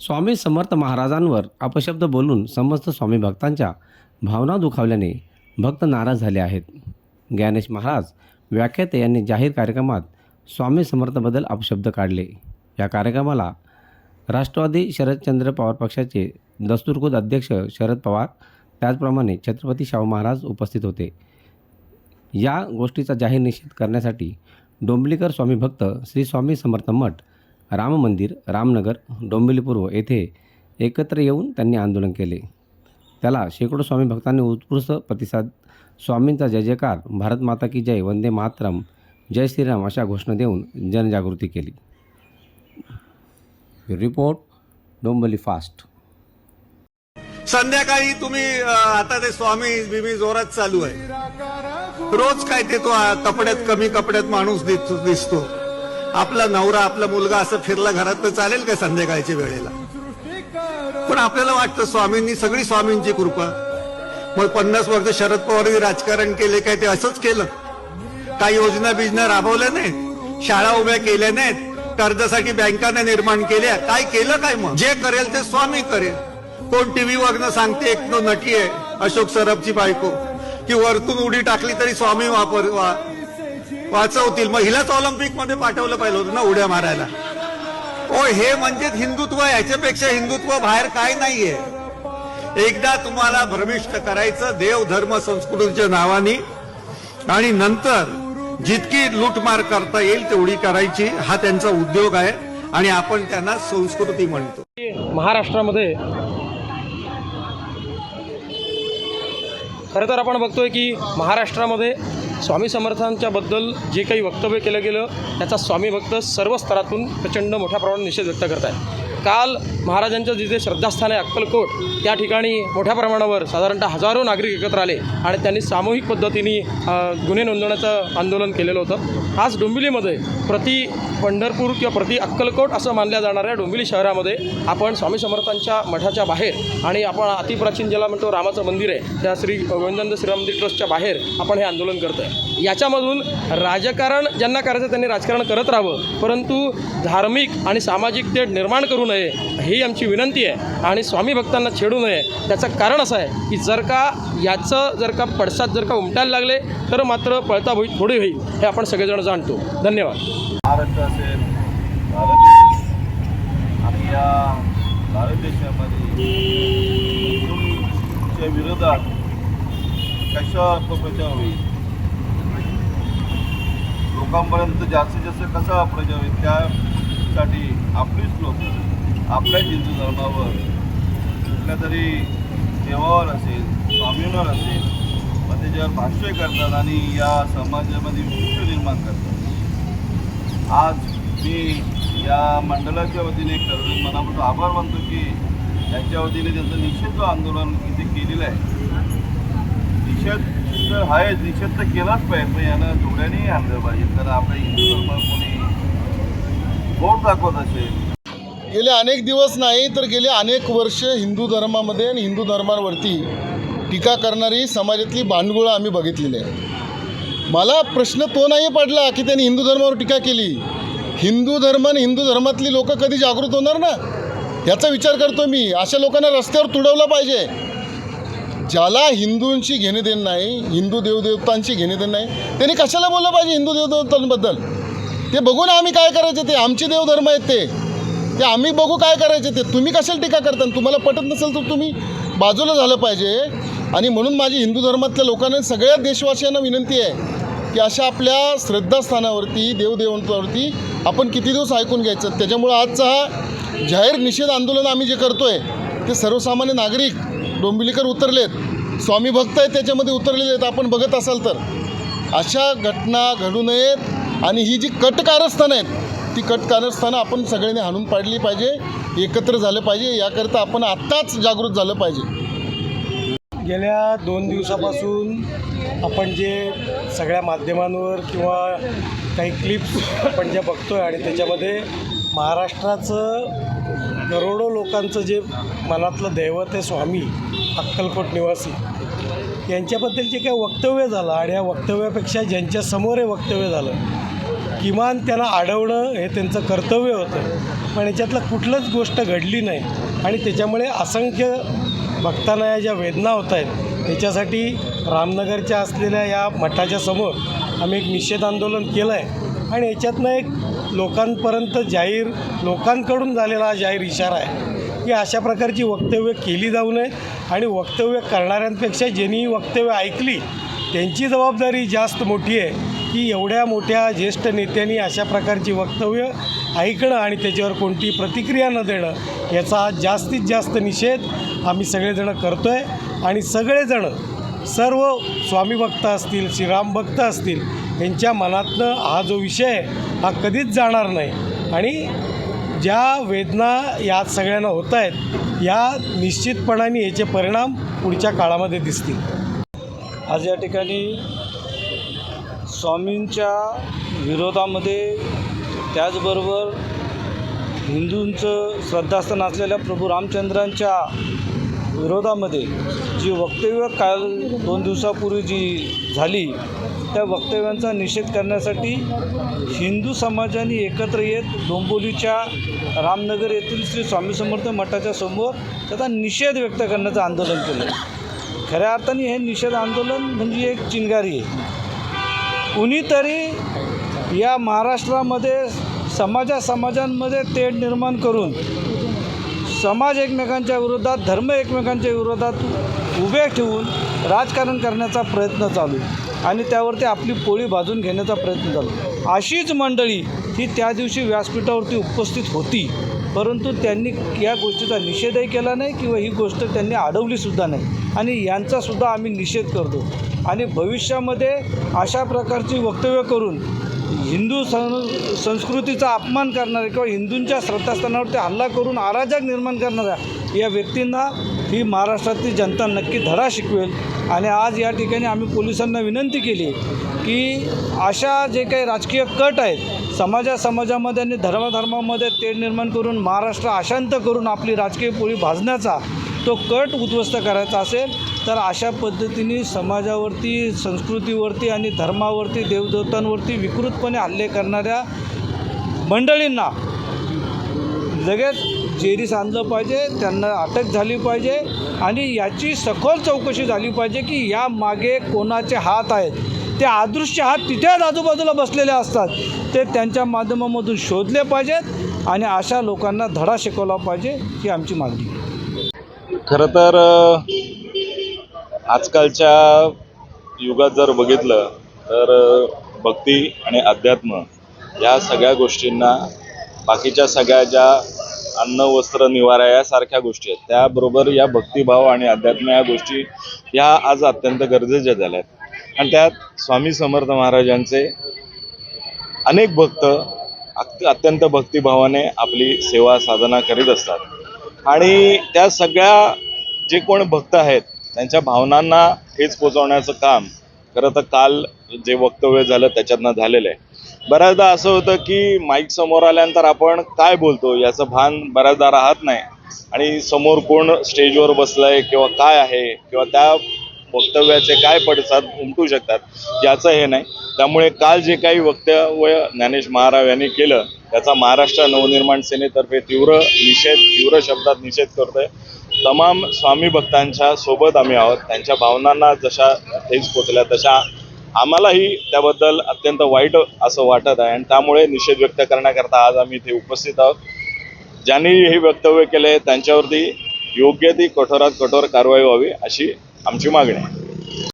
स्वामी समर्थ महाराजांवर अपशब्द बोलून समस्त स्वामी भक्तांच्या भावना दुखावल्याने भक्त नाराज झाले आहेत. ज्ञानेश महाराज व्याख्याते यांनी जाहीर कार्यक्रमात स्वामी समर्थबद्दल अपशब्द काढले. या कार्यक्रमाला राष्ट्रवादी शरदचंद्र पवार पक्षाचे दस्तूरखुद अध्यक्ष शरद पवार त्याचप्रमाणे छत्रपती शाहू महाराज उपस्थित होते. या गोष्टीचा जाहीर निषेध करण्यासाठी डोंबलीकर स्वामी भक्त श्री स्वामी समर्थ मठ राम मंदिर रामनगर डोंबिवली पूर्व येथे एकत्र येऊन त्यांनी आंदोलन केले. त्याला शेकडो स्वामी भक्तांनी उत्कृष्ट प्रतिसाद स्वामींचा जय जयकार भारत माता की जय वंदे मातरम जय श्रीराम अशा घोषणा देऊन जनजागृती केली. Report Dombivli fast. संध्याकाळी तुम्ही आता ते स्वामी बिमी जोरात चालू आहे. रोज काय ते तो कपड्यात कमी कपड्यात माणूस दिसतो दिसतो. आपला नवरा आपला मुलगा असं फिरला घरात तर चालेल का संध्याकाळच्या वेळेला? पण आपल्याला वाटतं स्वामींनी सगळी स्वामींची कृपा. मग पन्नास वर्ष शरद पवारांनी राजकारण केले काय ते असंच केलं? काही योजना बिजना राबवल्या नाहीत? शाळा उभ्या केल्या नाहीत? कर्जासाठी बँकाने निर्माण केल्या? काय केलं काय मग? जे करेल ते स्वामी करेल. कोण टीव्ही वरनं सांगते एक तो नटी आहे अशोक सरबची बायको. की वरतून उडी टाकली तरी स्वामी वापर वा- वाचवतील. मग हिलाच ऑलिम्पिकमध्ये पाठवलं पाहिलं होतं ना उड्या मारायला. ओ हे म्हणजे हिंदुत्व याच्यापेक्षा हिंदुत्व बाहेर काय नाहीये. एकदा तुम्हाला भ्रमिष्ट करायचं देव धर्म संस्कृतीच्या नावाने. आणि नंतर जितकी लूटमार करता येईल तेवढी करायची. हा त्यांचा उद्योग आहे आणि आपण त्यांना संस्कृती म्हणतो. महाराष्ट्रामध्ये खरं तर आपण बघतोय की महाराष्ट्रामध्ये स्वामी समर्थांच्या बद्दल जे काही वक्तव्य केलं गेलं त्याचा स्वामी भक्त सर्व स्तरातून प्रचंड मोठ्या प्रमाणात निषेध व्यक्त करत आहेत काल महाराजांचं जिथे श्रद्धास्थान आहे अक्कलकोट त्या ठिकाणी मोठ्या प्रमाणावर साधारणतः हजारो नागरिक एकत्र आले आणि त्यांनी सामूहिक पद्धतीने गुन्हे नोंदवण्याचं आंदोलन केलेलं होतं. आज डोंबिवलीमध्ये प्रति पंढरपूर किंवा प्रति अक्कलकोट असं मानल्या जाणाऱ्या डोंबिवली शहरामध्ये आपण स्वामी समर्थांच्या मठाच्या बाहेर आणि आपण अतिप्राचीन ज्याला म्हणतो रामाचं मंदिर आहे त्या श्री गोविंदानंद श्रीराम मंदिर ट्रस्टच्या बाहेर आपण हे आंदोलन करतो आहे याच्यामधून राजकारण ज्यांना करायचं त्यांनी राजकारण करत राहावं परंतु धार्मिक आणि सामाजिक तेढ निर्माण करू नये ही आमची विनंती आहे आणि स्वामी भक्तांना छेडू नये. त्याचं कारण असं आहे की जर का याचं जर का पडसाद जर का उमटायला लागले तर मात्र पळता भोई थोडी होईल हे आपण सगळेजण आणतो धन्यवाद. महाराष्ट्र असेल भारत देश. आणि या भारत देशामध्ये विरोधात कशा प्रचार होईल? लोकांपर्यंत जास्तीत जास्त कसा प्रचार होईल? त्यासाठी आपलीच लोक आपल्या हिंदू धर्मावर कुठल्या तरी देवावर असेल स्वामींवर असेल त्याच्यावर भाष्य करतात आणि या समाजामध्ये विशिष्ट निर्माण करतात. आज मी या मंडळाच्या वतीने खरं मनापासून आभार मानतो की यांच्या वतीने त्यांचं निषेध आंदोलन इथे केलेलं आहे. निषेध तर आहे निषेध तर केलाच पाहिजे पण यानं जोड्यानेही आणलं पाहिजे. कारण आपल्या हिंदू धर्म कोणी बोट दाखवत असेल. गेले अनेक दिवस नाही तर गेले अनेक वर्ष हिंदू धर्मामध्ये आणि हिंदू धर्मावरती टीका करणारी समाजातली बांडगुळं आम्ही बघितलेली आहे. मला प्रश्न तो नाही पडला की त्यांनी हिंदू धर्मावर टीका केली. हिंदू धर्म आणि हिंदू धर्मातली लोक कधी जागृत होणार ना? याचा विचार करतो मी. अशा लोकांना रस्त्यावर तुडवलं पाहिजे. ज्याला हिंदूंशी घेणे देणं नाही हिंदू देवदेवतांशी घेणे देणं नाही त्यांनी कशाला बोललं पाहिजे हिंदू देवदेवतांबद्दल? ते बघू ना आम्ही काय करायचे ते? आमचे देवधर्म आहेत ते. ते आम्ही बघू काय करायचे ते? तुम्ही कशाला टीका करता? आणि तुम्हाला पटत नसेल तर तुम्ही बाजूला झालं पाहिजे. आणि म्हणून माझी हिंदू धर्मातल्या लोकांना सगळ्या देशवासियांना विनंती आहे की अशा आपल्या श्रद्धास्थानावरती देवदेवतावरती आपण किती दिवस ऐकून घ्यायचं? त्याच्यामुळं आजचा हा जाहीर निषेध आंदोलन आम्ही जे करतो आहे ते सर्वसामान्य नागरिक डोंबिवलीकर उतरलेत. स्वामी भक्त आहेत त्याच्यामध्ये उतरलेले आहेत. आपण बघत असाल तर. अशा घटना घडू नयेत आणि ही जी कटकारस्थानं आहेत ती कटकारस्थानं आपण सगळ्यांनी हाणून पाडली पाहिजे एकत्र झालं पाहिजे. याकरता आपण आत्ताच जागृत झालं पाहिजे. गेल्या दोन दिवसापासून आपण जे सगळ्या माध्यमांवर किंवा काही क्लिप्स आपण ज्या बघतोय आणि त्याच्यामध्ये महाराष्ट्राचं करोडो लोकांचं जे मनातलं दैवत आहे स्वामी अक्कलकोट निवासी यांच्याबद्दल जे काही वक्तव्य झालं आणि या वक्तव्यापेक्षा ज्यांच्यासमोर हे वक्तव्य झालं किमान त्यांना अडवणं हे त्यांचं कर्तव्य होतं. पण याच्यातलं कुठलंच गोष्ट घडली नाही आणि त्याच्यामुळे असंख्य भक्तांना या ज्या वेदना होत आहेत त्याच्यासाठी रामनगरच्या असलेल्या या मठाच्या समोर आम्ही एक निषेध आंदोलन केलं आहे आणि याच्यातनं एक लोकांपर्यंत जाहीर लोकांकडून झालेला हा जाहीर इशारा आहे. की अशा प्रकारची वक्तव्य केली जाऊ नये आणि वक्तव्य करणाऱ्यांपेक्षा ज्यांनी वक्तव्य ऐकली त्यांची जबाबदारी जास्त मोठी आहे की एवढ्या मोठ्या ज्येष्ठ नेत्यांनी अशा प्रकारची वक्तव्य ऐकणं आणि त्याच्यावर कोणती प्रतिक्रिया न देणं याचा जास्तीत जास्त निषेध आम्ही सगळेजणं करतो आहे आणि सगळेजणं सर्व स्वामी भक्त असतील श्रीराम भक्त असतील यांच्या मनातनं हा जो विषय हा कधीच जाणार नाही. आणि ज्या वेदना या सगळ्यांना होत आहेत या निश्चितपणाने याचे परिणाम पुढच्या काळामध्ये दिसतील. आज या ठिकाणी स्वामींच्या विरोधामध्ये त्याचबरोबर हिंदूंचं श्रद्धास्थान असलेल्या प्रभू रामचंद्रांच्या विरोधामध्ये जी वक्तव्य काल दोन दिवसापूर्वी जी झाली त्या वक्तव्यांचा निषेध करण्यासाठी हिंदू समाजाने एकत्र येत डोंबोलीच्या रामनगर येथील श्री स्वामी समर्थ मठाच्या समोर त्याचा निषेध व्यक्त करण्याचं आंदोलन केलं. खऱ्या अर्थाने हे निषेध आंदोलन म्हणजे एक चिंगारी आहे. कुणीतरी या महाराष्ट्रामध्ये समाजा समाजांमध्ये तेढ निर्माण करून समाज एकमेकांच्या विरोधात धर्म एकमेकांच्या विरोधात उभे ठेवून राजकारण करण्याचा प्रयत्न चालू आणि त्यावरती आपली पोळी भाजून घेण्याचा प्रयत्न चालू अशीच मंडळी ही त्या दिवशी व्यासपीठावरती उपस्थित होती. परंतु त्यांनी या गोष्टीचा निषेधही केला नाही किंवा ही गोष्ट त्यांनी अडवलीसुद्धा नाही. आणि यांचासुद्धा आम्ही निषेध करतो. आणि भविष्यामध्ये अशा प्रकारची वक्तव्य करून हिंदू सं संस्कृतीचा अपमान करणारे किंवा हिंदूंच्या श्रद्धास्थानावरती हल्ला करून अराजक निर्माण करणाऱ्या या व्यक्तींना ही महाराष्ट्रातली जनता नक्की धडा शिकवेल. आणि आज या ठिकाणी आम्ही पोलिसांना विनंती केली की अशा जे काही राजकीय कट आहेत समाजा समाजामध्ये आणि धर्माधर्मामध्ये तेढ निर्माण करून महाराष्ट्र अशांत करून आपली राजकीय पोळी भाजण्याचा तो कट उद्ध्वस्त करायचा असेल तर अशा पद्धतीने समाजावरती संस्कृतीवरती आणि धर्मावरती देवदेवतांवरती विकृतपणे हल्ले करणाऱ्या मंडळींना लगेच जेरीस आणलं पाहिजे त्यांना अटक झाली पाहिजे आणि याची सखोल चौकशी झाली पाहिजे की या मागे कोणाचे हात आहेत. ते अदृश्य हात तिथेच आजूबाजूला बसलेले असतात. ते त्यांच्या माध्यमामधून शोधले पाहिजेत आणि अशा लोकांना धडा शिकवला पाहिजे ही आमची मागणी. खरं तर आजकालच्या युगात जर बघितलं तर भक्ती आणि अध्यात्म या सगळ्या गोष्टींना बाकीच्या सगळ्या ज्या अन्न वस्त्र निवारा यासारख्या गोष्टी आहेत त्याबरोबर या भक्तिभाव आणि अध्यात्म या गोष्टी ह्या आज अत्यंत गरजेच्या झाल्या आहेत आणि त्यात स्वामी समर्थ महाराजांचे अनेक भक्त अत्यंत भक्तिभावाने आपली सेवा साधना करीत असतात. आणि त्या सगळ्या जे कोण भक्त आहेत त्यांच्या भावनांना ठेच पोचवण्याचं काम खरं तर काल जे वक्तव्य झालं त्याच्यातनं झालेलं आहे. बऱ्याचदा असं होतं की माईक समोर आल्यानंतर आपण काय बोलतो याचं भान बऱ्याचदा राहत नाही. आणि समोर कोण स्टेजवर बसलंय किंवा काय आहे किंवा त्या वक्तव्याचे काय पडसाद उमटू शकतात याचं हे नाही. त्यामुळे काल जे काही वक्तव्य ज्ञानेश महाराव यांनी केलं त्याचा महाराष्ट्र नवनिर्माण सेनेतर्फे तीव्र निषेध तीव्र शब्दात निषेध करतोय. तमाम स्वामी भक्तांच्या सोबत आम्ही आहोत. त्यांच्या भावनांना जशा ठेच पोचल्या तशा आम्हालाही त्याबद्दल अत्यंत वाईट असं वाटत आहे. आणि त्यामुळे निषेध व्यक्त करण्याकरता आज आम्ही इथे उपस्थित आहोत. ज्यांनी हे वक्तव्य केले त्यांच्यावरती योग्य ती कठोरात कठोर कारवाई व्हावी अशी आमची मागणी आहे.